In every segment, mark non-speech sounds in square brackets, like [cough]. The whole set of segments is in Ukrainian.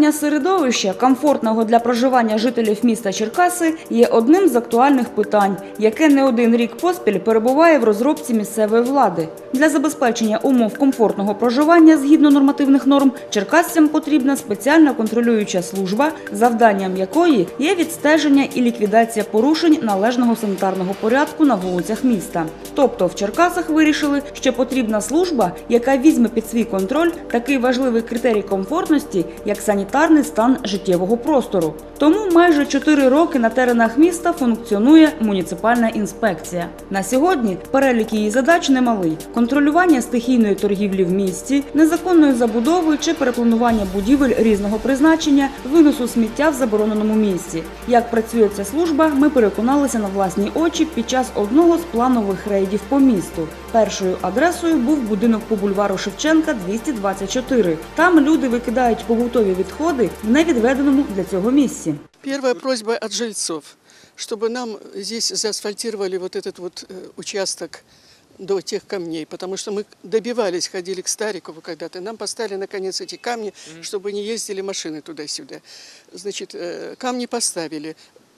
Забезпечення середовища, комфортного для проживання жителів міста Черкаси, є одним з актуальних питань, яке не один рік поспіль перебуває в розробці місцевої влади. Для забезпечення умов комфортного проживання згідно нормативних норм черкасцям потрібна спеціальна контролююча служба, завданням якої є відстеження і ліквідація порушень належного санітарного порядку на вулицях міста. Тобто в Черкасах вирішили, що потрібна служба, яка візьме під свій контроль такий важливий критерій комфортності, як санітарний стан життєвого простору. Тому майже 4 роки на теренах міста функціонує муніципальна інспекція. На сьогодні перелік її задач немалий: контролювання стихійної торгівлі в місті, незаконної забудови чи перепланування будівель різного призначення, виносу сміття в забороненому місці. Як працює ця служба, ми переконалися на власні очі під час одного з планових рейдів по місту. Першою адресою був будинок по бульвару Шевченка 224. Там люди викидають побутові відходи в невідведеному для цього місці. Первая просьба от жильцов, чтобы нам здесь заасфальтировали вот этот вот э, участок до тех камней, потому что мы добивались, ходили к Старикову когда-то, нам поставили наконец эти камни, чтобы не ездили машины туда-сюда. Значит, э, камни поставили.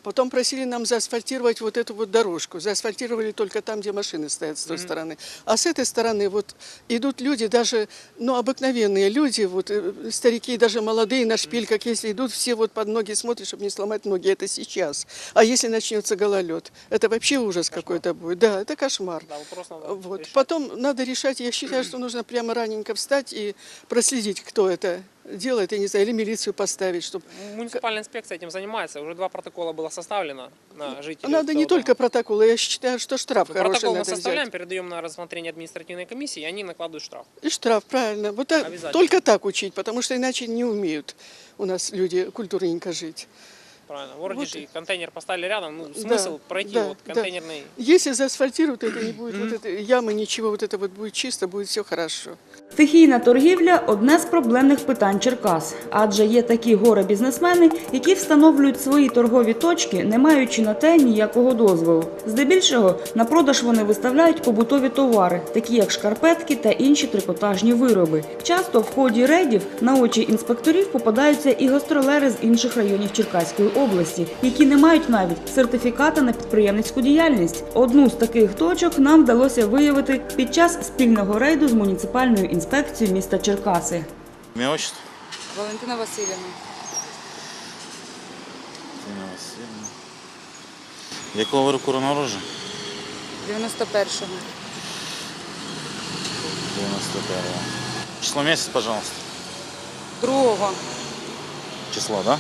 Потом просили нам заасфальтировать вот эту вот дорожку. Заасфальтировали только там, где машины стоят с той стороны. А с этой стороны вот идут люди, даже, ну, обыкновенные люди, вот э, старики, даже молодые на шпильках, если идут, все вот под ноги смотрят, чтобы не сломать ноги. Это сейчас. А если начнется гололед? Это вообще ужас какой-то будет. Да, это кошмар. Да, вопрос надо Вот. решать. Потом надо решать, я считаю, что нужно [clears throat] прямо раненько встать и проследить, кто это делает, я не знаю, или милицию поставить, чтобы... Муниципальная инспекция этим занимается. Уже два протокола было составлено на жителей. Надо не этого только дома. протоколы, я считаю, что штраф Ну, хороший Протокол мы надо составляем, взять. передаем на рассмотрение административной комиссии, и они накладывают штраф. И штраф, правильно. Вот так, Обязательно. только так учить, потому что иначе не умеют у нас люди культурненько жить. Правильно. В городе Вот. же и контейнер поставили рядом. Ну, Да, смысл пройти да, вот да. контейнерный. Если заасфальтируют, это не будет вот это, ямы, ничего, вот это вот будет чисто, будет все хорошо. Стихійна торгівля одне з проблемних питань Черкас, адже є такі горе бізнесмени, які встановлюють свої торгові точки, не маючи на те ніякого дозволу. Здебільшого на продаж вони виставляють побутові товари, такі як шкарпетки та інші трикотажні вироби. Часто в ході рейдів на очі інспекторів попадаються і гастролери з інших районів Черкаської області, які не мають навіть сертифіката на підприємницьку діяльність. Одну з таких точок нам вдалося виявити під час спільного рейду з муніципальною інспекцією міста Черкаси. Отчество? Валентина Васильівна. Інна Васильівна. Якого ви року народження? 91-го. 91-го. Число місяць, пожалуйста. Другого. Число, да?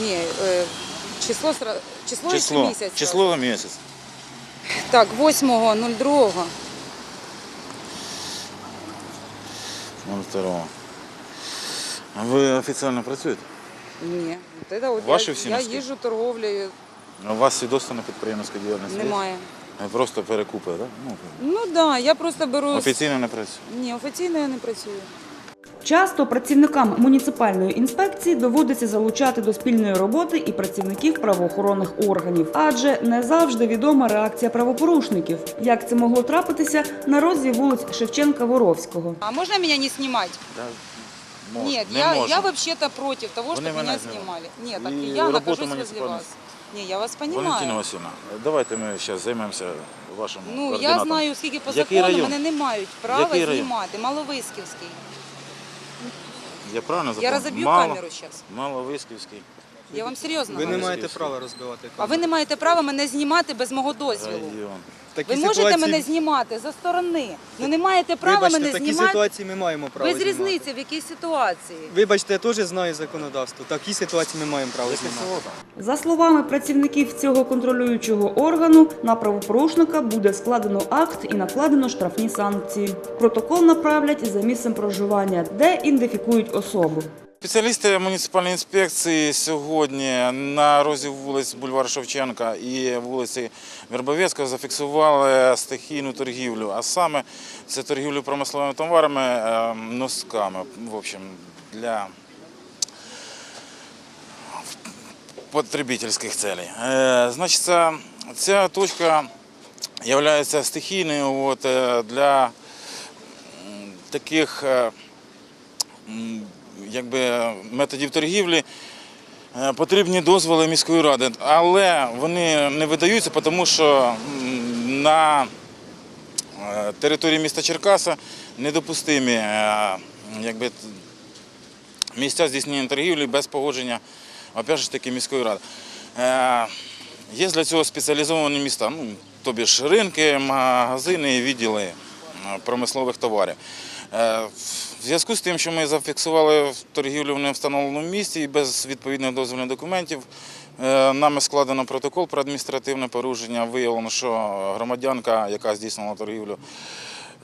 Ні, е, число, число, чи Число. місяць? Число місяць. Так, 8.02. 02. А ви офіційно працюєте? Ні. От Ваші я, всі я носки? їжджу торговлею, А У вас свідоцтво на підприємницьку діяльність? немає. Ви Просто перекупи, так? Да? Ну, Ну так, да, я просто беру... офіційно не працює. Ні, офіційно я не працюю. Часто працівникам муніципальної інспекції доводиться залучати до спільної роботи і працівників правоохоронних органів, адже не завжди відома реакція правопорушників. Як це могло трапитися на розі вулиць Шевченка-Воровського. А можна мене не знімати? Да? Мож- я, я вообще-то против того, чтобы мене знімали. снимали. Нет, так І я нахожусь возле вас. Не, я вас Валентина понимаю. Давайте ми зараз займемося вашим Ну, я знаю, скільки по закону мене не мають права знімати. Маловисківський. Я правильно Я разобью Мало, камеру сейчас. Маловисківський. Я вам серйозно Ви не говорю. маєте права розбивати А ви не маєте права мене знімати без мого район. В такій Ви можете ситуації- мене знімати за сторони. Ну не маєте права Вибачте, мене в такій знімати ситуації ми маємо право без знімати. різниці, в якій ситуації. Вибачте, я теж знаю законодавство. В такій ситуації ми маємо право знімати. За словами працівників цього контролюючого органу, на правопорушника буде складено акт і накладено штрафні санкції. Протокол направлять за місцем проживання, де ідентифікують особу. Спеціалісти муніципальної інспекції сьогодні на розі вулиць Бульвара Шевченка і вулиці Вербовецького зафіксували стихійну торгівлю, а саме це торгівлю промисловими товарами, е, носками, в общем, для потребительських целей. Е, Значить, ця, точка є стихійною е, для таких е, якби, методів торгівлі е, потрібні дозволи міської ради, але вони не видаються, тому що на е, території міста Черкаса недопустимі е, якби, місця здійснення торгівлі без погодження опять ж таки міської ради. Є для цього спеціалізовані міста, ну, тобі ж ринки, магазини і відділи промислових товарів. Е, В зв'язку з тим, що ми зафіксували торгівлю в невстановленому місці і без відповідних дозвільних документів, е, нами складено протокол про адміністративне порушення. Виявлено, що громадянка, яка здійснила торгівлю,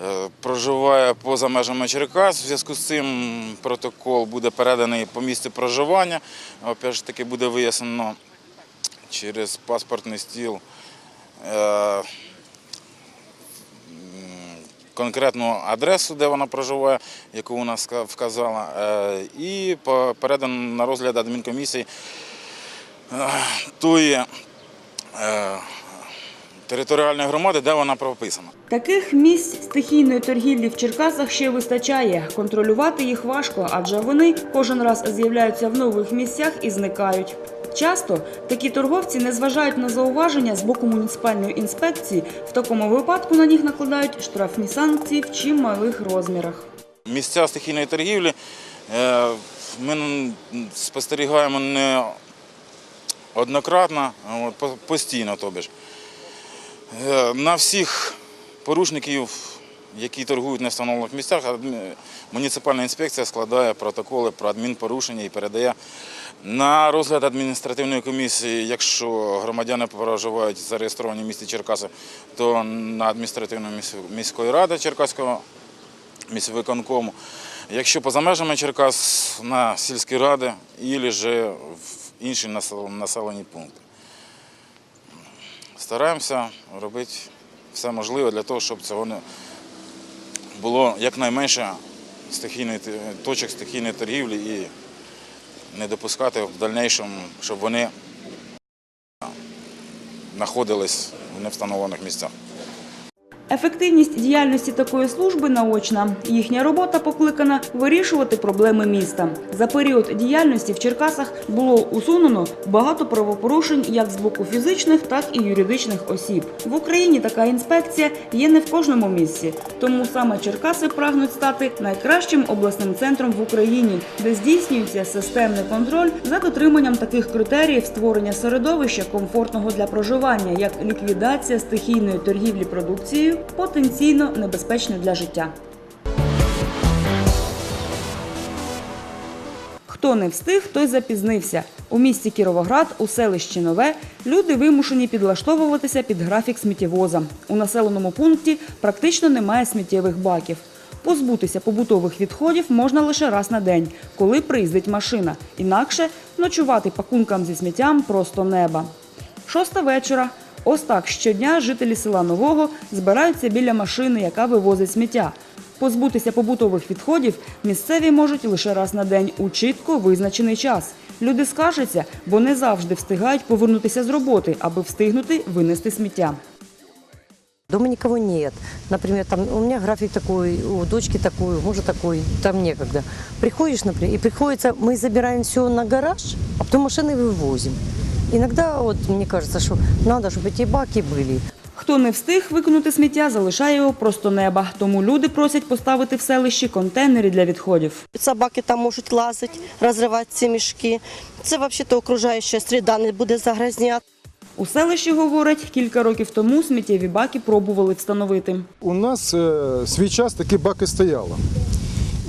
е, проживає поза межами Черкас. В зв'язку з цим протокол буде переданий по місцю проживання. Опять ж таки буде вияснено через паспортний стіл конкретну адресу, де вона проживає, яку вона вказала, е, і передано на розгляд адмінкомісії е, тої е, територіальної громади, де вона прописана. Таких місць стихійної торгівлі в Черкасах ще вистачає. Контролювати їх важко, адже вони кожен раз з'являються в нових місцях і зникають. Часто такі торговці не зважають на зауваження з боку муніципальної інспекції. В такому випадку на них накладають штрафні санкції в чималих розмірах. Місця стихійної торгівлі е, ми спостерігаємо не однократно, постійно. Тобі ж. Е, На всіх порушників, які торгують на встановлених місцях, муніципальна інспекція складає протоколи про адмінпорушення і передає на розгляд адміністративної комісії, якщо громадяни проживають зареєстровані в місті Черкаси, то на адміністративну міської ради Черкаського міськвиконкому. Якщо поза межами Черкас на сільські ради, і же в інші населені пункти. Стараємося робити все можливе для того, щоб цього не було якнайменше точок стихійної торгівлі і не допускати в дальнейшому, щоб вони знаходились в невстановлених місцях. Ефективність діяльності такої служби наочна. Їхня робота покликана вирішувати проблеми міста. За період діяльності в Черкасах було усунено багато правопорушень як з боку фізичних, так і юридичних осіб. В Україні така інспекція є не в кожному місці. Тому саме Черкаси прагнуть стати найкращим обласним центром в Україні, де здійснюється системний контроль за дотриманням таких критеріїв створення середовища комфортного для проживання, як ліквідація стихійної торгівлі продукцією, потенційно небезпечне для життя. Хто не встиг, той запізнився. У місті Кіровоград, у селищі Нове, люди вимушені підлаштовуватися під графік сміттєвоза. У населеному пункті практично немає сміттєвих баків. Позбутися побутових відходів можна лише раз на день, коли приїздить машина. Інакше ночувати пакункам зі сміттям просто неба. Шоста вечора. Ось так щодня жителі села Нового збираються біля машини, яка вивозить сміття. Позбутися побутових відходів місцеві можуть лише раз на день у чітко визначений час. Люди скаржаться, бо не завжди встигають повернутися з роботи, аби встигнути винести сміття. Дома никого нет. Например, там у меня график такой, у дочки такой, у мужа такой, там некогда. Приходишь, например, и приходится, мы забираем все на гараж, а потом машины вывозим. Иногда, вот мне кажется, что надо, чтобы эти баки были. Хто не встиг викинути сміття, залишає його просто неба. Тому люди просять поставити в селищі контейнери для відходів. Собаки там можуть лазити, розривати ці мішки. Це взагалі окружаюча середа не буде загрязняти. У селищі, говорять, кілька років тому сміттєві баки пробували встановити. У нас е, свій час такі баки стояли.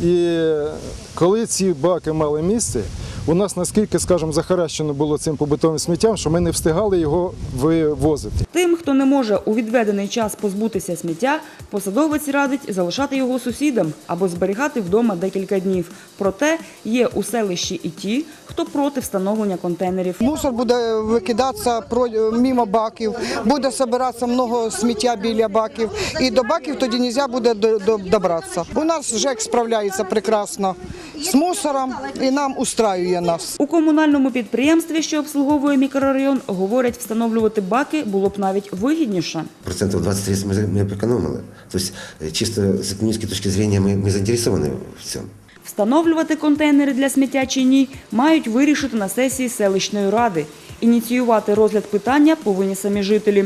І е, коли ці баки мали місце, у нас наскільки, скажімо, захаращено було цим побутовим сміттям, що ми не встигали його вивозити. Тим, хто не може у відведений час позбутися сміття, посадовець радить залишати його сусідам або зберігати вдома декілька днів. Проте є у селищі і ті, хто проти встановлення контейнерів. Мусор буде викидатися про- мимо баків, буде збиратися много сміття біля баків. І до баків тоді не можна буде до- до- добратися. У нас ЖЕК справляється прекрасно з мусором і нам устраює нас. У комунальному підприємстві, що обслуговує мікрорайон, говорять, встановлювати баки було б навіть вигідніше. Процентов 20-30 мы, мы экономили. То есть э, чисто с экономической точки зрения мы, мы заинтересованы в цьому. Встановлювати контейнери для сміття чи ні мають вирішити на сесії селищної ради. Ініціювати розгляд питання повинні самі жителі.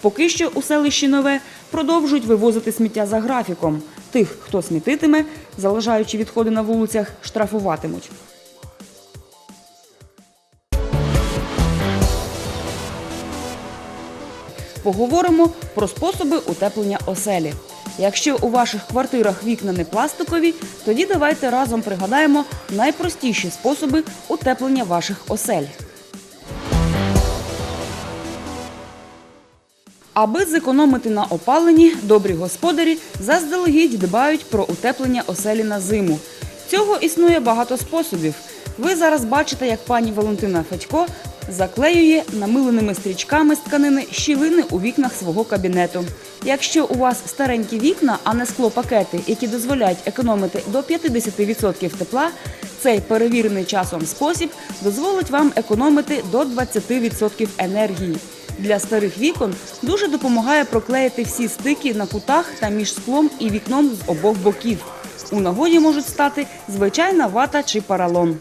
Поки що у селищі Нове продовжують вивозити сміття за графіком. Тих, хто смітитиме, залишаючи відходи на вулицях, штрафуватимуть. Поговоримо про способи утеплення оселі. Якщо у ваших квартирах вікна не пластикові, тоді давайте разом пригадаємо найпростіші способи утеплення ваших осель. Аби зекономити на опаленні, добрі господарі заздалегідь дбають про утеплення оселі на зиму. Цього існує багато способів. Ви зараз бачите, як пані Валентина Федько заклеює намиленими стрічками з тканини щілини у вікнах свого кабінету. Якщо у вас старенькі вікна, а не склопакети, які дозволяють економити до 50% тепла, цей перевірений часом спосіб дозволить вам економити до 20% енергії. Для старих вікон дуже допомагає проклеїти всі стики на кутах та між склом і вікном з обох боків. У нагоді можуть стати звичайна вата чи паралон.